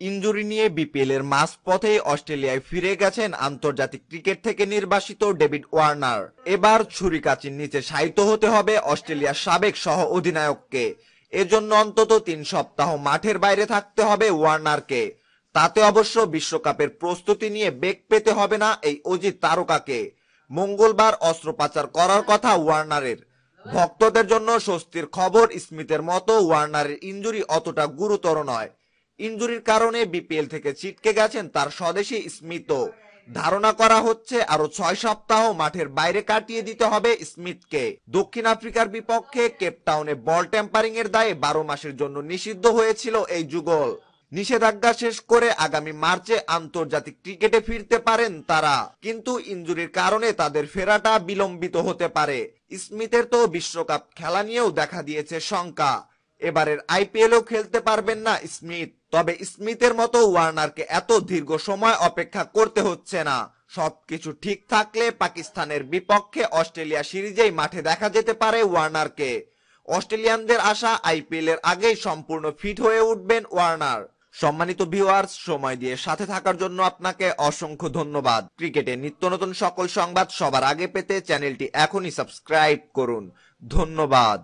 Injury নিয়ে BPL এর মাঝ পথেই অস্ট্রেলিয়ায় ফিরে গেছেন আন্তর্জাতিক ক্রিকেট থেকে নির্বাসিত ডেভিড ওয়ার্নার। এবার ছুরিকাচির নিচে শায়িত হতে হবে অস্ট্রেলিয়ার সাবেক সহ অধিনায়ককে এজন্য অন্তত তিন সপ্তাহ মাঠের বাইরে থাকতে হবে ওয়ার্নারকে। তাতে অবশ্য বিশ্বকাপের প্রস্তুতি নিয়ে বেগ পেতে হবে না এই অজিত তারকাকে। মঙ্গলবার অস্ত্রোপচার করার কথা ওয়ার্নারের। ভক্তদের জন্য স্বস্তির খবর স্মিথের মতো ওয়ার্নারের ইনজুরি অতটা গুরুতর নয়। ইনজুরির কারণে বিপিএল থেকে ছিটকে গেছেন তার স্বদেশী স্মিথও। ধারণা করা হচ্ছে আরও ছয় সপ্তাহ মাঠের বাইরে কাটিয়ে দিতে হবে স্মিথকে। দক্ষিণ আফ্রিকার বিপক্ষে কেপটাউনে বল টেম্পারিং এর দায়ে বারো মাসের জন্য নিষিদ্ধ হয়েছিল এই যুগল। নিষেধাজ্ঞা শেষ করে আগামী মার্চে আন্তর্জাতিক ক্রিকেটে ফিরতে পারেন তারা। কিন্তু ইনজুরির কারণে তাদের ফেরাটা বিলম্বিত হতে পারে। স্মিথের তো বিশ্বকাপ খেলা নিয়েও দেখা দিয়েছে শঙ্কা। এবারের আইপিএলও খেলতে পারবেন না স্মিথ। তবে স্মিথের মতো ওয়ার্নারকে এত দীর্ঘ সময় অপেক্ষা করতে হচ্ছে না। সবকিছু ঠিক থাকলে পাকিস্তানের বিপক্ষে অস্ট্রেলিয়া সিরিজেই মাঠে দেখা যেতে পারে ওয়ার্নারকে। অস্ট্রেলিয়ানদের আশা আইপিএল এর আগেই সম্পূর্ণ ফিট হয়ে উঠবেন ওয়ার্নার। সম্মানিত ভিউয়ার্স, সময় দিয়ে সাথে থাকার জন্য আপনাকে অসংখ্য ধন্যবাদ। ক্রিকেটে নিত্য নতুন সকল সংবাদ সবার আগে পেতে চ্যানেলটি এখনই সাবস্ক্রাইব করুন। ধন্যবাদ।